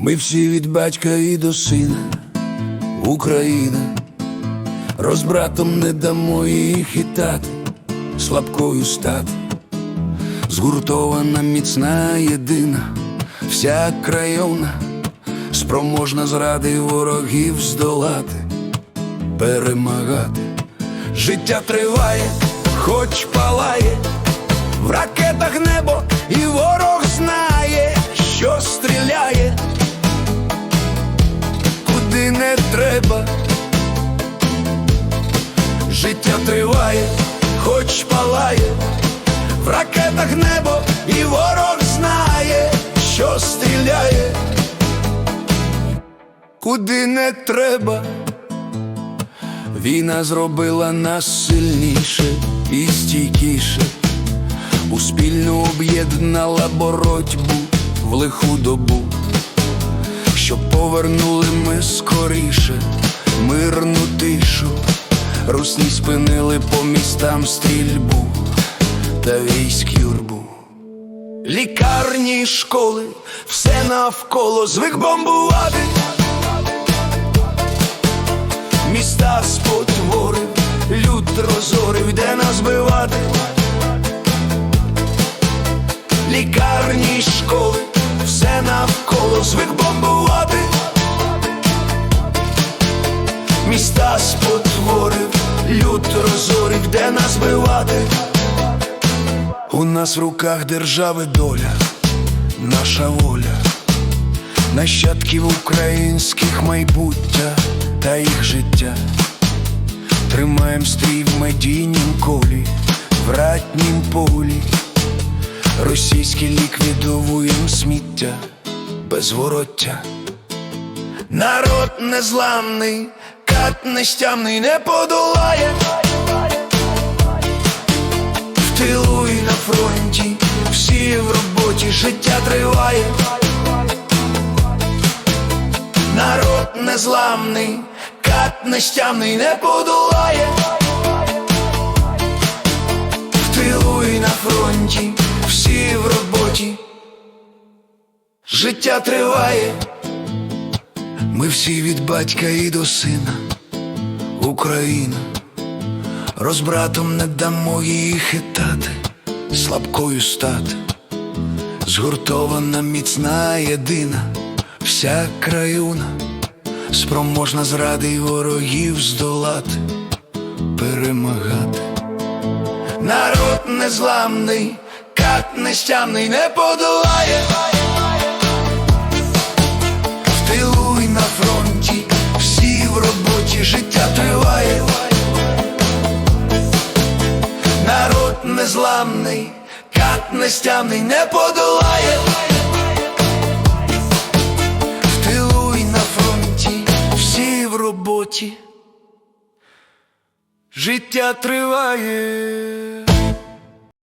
Ми всі від батька і до сина, Україна, розбратом не дамо її хитати, слабкою стати, згуртована, міцна, єдина, вся крайовна, спроможна зради ворогів здолати, перемагати. Життя триває, хоч палає, в ракетах небо, і ворог не треба. Життя триває, хоч палає, в ракетах небо, і ворог знає, що стріляє, куди не треба. Війна зробила нас сильніше і стійкіше, у спільну об'єднала боротьбу в лиху добу, щоб повернули ми скоріше мирну тишу, русні спинили по містам стрільбу та військ юрбу. Лікарні, школи, все навколо звик бомбувати міста спотворив, люд розорив, де нас бивати. Лікарні, школи, все навколо звик де нас бивати. У нас в руках держави доля, наша воля нащадків українських майбуття та їх життя. Тримаєм стрій в медійнім колі, в ратнім полі, російські ліквідовуєм сміття безвороття. Народ незламний, кат нестямний не подолає. Фронті, всі в роботі, життя триває. Народ незламний, кат нестямний не подолає. В тилу і на фронті, всі в роботі. Життя триває. Ми всі від батька і до сина, Україна, розбратом не дамо її хитати, слабкою стати, згуртована, міцна, єдина, вся краюна, спроможна зради ворогів здолати, перемагати. Народ незламний, кат нестямний не подолає. Незламний, кат нестямний не подолає. В тилу й на фронті, всі в роботі. Життя триває.